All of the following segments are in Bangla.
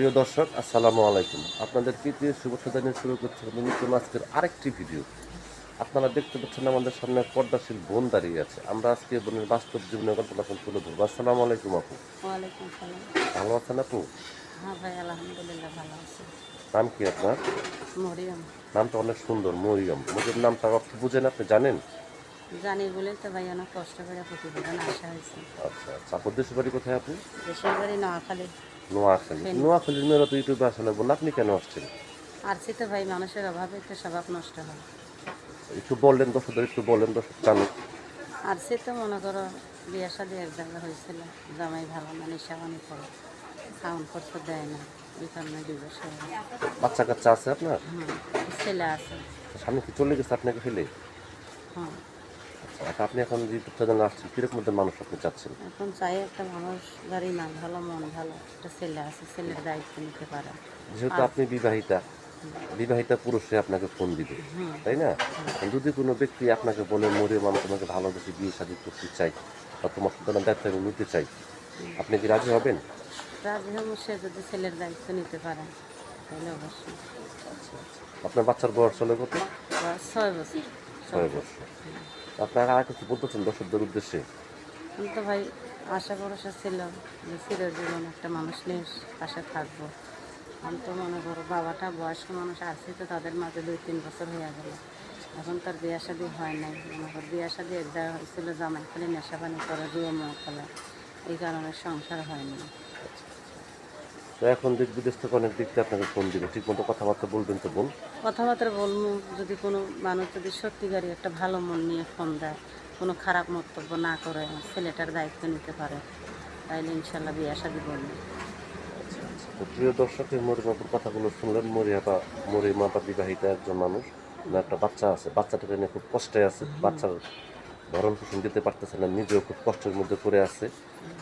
প্রিয় দর্শক আসসালামু আলাইকুম। আপনাদের তৃতীয় শুভেচ্ছা জানিয়ে শুরু করছে নতুন আজকের আরেকটি ভিডিও। আপনারা দেখতে পাচ্ছেন আমাদের সামনে পর্দাশীল বোন দাঁড়িয়ে আছে। আমরা আজকে বোনের বাস্তব জীবনের গল্প এখন তুলে ধরবো আসসালামু আলাইকুম আপু। ভালো আছেন আপু? হ্যাঁ নাম কি আপনার? নামটা অনেক সুন্দর মরিয়ম। মরিয়ম নামটা অর্থ বুঝেন আপনি জানেন? জানি বলেই তো ভাই অনেক কষ্ট করে প্রতিবেদন আসা হয়েছে। আচ্ছা আচ্ছা। আপুর দেশের বাড়ি কোথায় আপু? দেশের বাড়ি নোয়াখালী। নোয়াখালী। নোয়াখালীর মেয়েরা তো ইউটিউবে আসা না আপনি কেন আসছেন? সে তো ভাই মানুষের অভাবে একটু স্বভাব নষ্ট হয়। একটু বললেন দর্শকদের একটু বলেন দর্শক জানুক। আর সে তো মনে করো বিয়ে শাদি এক জায়গায় হয়েছিল জামাই ভালো না নেশাবানি করে খাওয়ান খরচ দেয় না এই কারণে ডিভোর্স হয়ে বাচ্চা কাচ্চা আছে আপনার? ছেলে আছে। স্বামী কি চলে গেছে আপনাকে ফেলে? হ্যাঁ আচ্ছা আচ্ছা, আপনি এখন ইউটিউব চ্যানেলে আসছেন কীরকম মধ্যে মানুষ আপনি চাচ্ছেন? এখন চাই একটা মানুষ গাড়ি না ভালো মন ভালো একটা ছেলে আছে ছেলের দায়িত্ব নিতে পারে। যেহেতু আপনি বিবাহিতা বিবাহিতা পুরুষে আপনাকে ফোন দিবে তাই না? যদি কোনো ব্যক্তি আপনাকে বলে মরে মানুষ তোমাকে ভালোবেসে বিয়ে শাদী করতে চাই বা তোমার সন্তানের দায়িত্ব আমি নিতে চাই আপনি কি রাজি হবেন? রাজি হব সে যদি ছেলের দায়িত্ব নিতে পারে তাহলে অবশ্যই। আপনার বাচ্চার বয়স চলে কত ছয় বছর। ছয় বছর। আপনারা আর কিছু বলতেছেন দর্শকদের উদ্দেশ্যে? আমি তো ভাই আশা ভরসা ছিল যে চিরজীবন একটা মানুষ নিয়ে পাশে থাকব। আমি তো মনে করো বাবাটা বয়স্ক মানুষ আছে তো তাদের মাঝে দুই তিন বছর হয়ে গেল। এখন তার বিয়া শাদি হয় নাই। মনে কর বিয়া শাদি এক জায়গায় হয়েছিল জামাই খালি নেশা পানি করে জুয়ো মো খেলে। এই কারণে সংসার হয়নি। তো এখন দেশ বিদেশ থেকে অনেক দিক থেকে আপনাকে ফোন দিবে। ঠিক মতো কথাবার্তা বলবেন তো বোন কথাবার্তা বলব যদি কোনো মানুষ যদি সত্যিকারই একটা ভালো মন নিয়ে ফোন দেয় কোনো খারাপ মন্তব্য না করে ছেলেটার দায়িত্ব নিতে পারে তাইলে ইনশাল্লাহ বিয়ে শাদি বলব তো প্রিয় দর্শকের মরিমাপুর কথাগুলো শুনলেন। মরিয়াপা মরিমাপা বিবাহিতা একজন মানুষ একটা বাচ্চা আছে। বাচ্চাটাকে নিয়ে খুব কষ্টে আছে। বাচ্চার ভরণ পোষণ দিতে পারতেছে না নিজেও খুব কষ্টের মধ্যে পড়ে আছে।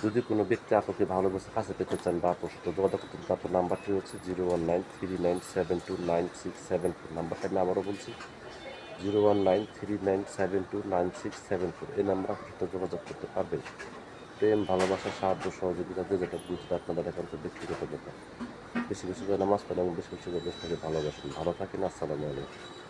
যদি কোনো ব্যক্তি আপনাকে ভালোবেসে কাছে পেতে চান বা আপনার সাথে যোগাযোগ করতে চান, আপনার নাম্বারটি হচ্ছে zero one nine three nine seven two nine six seven four. নাম্বারটা আমি আবারও বলছি zero one nine three nine seven two nine six seven four. এই নাম্বার আপনার সাথে যোগাযোগ করতে পারবেন। প্রেম ভালোবাসা সাহায্য সহযোগিতা যে যেটা বুঝতে আপনাদের একান্ত ব্যক্তিগত ব্যাপার। বেশি বেশি করে নামাজ পড়েন এবং বেশি বেশি করে দেশটাকে ভালোবাসেন। ভালো থাকেন আসসালামু আলাইকুম।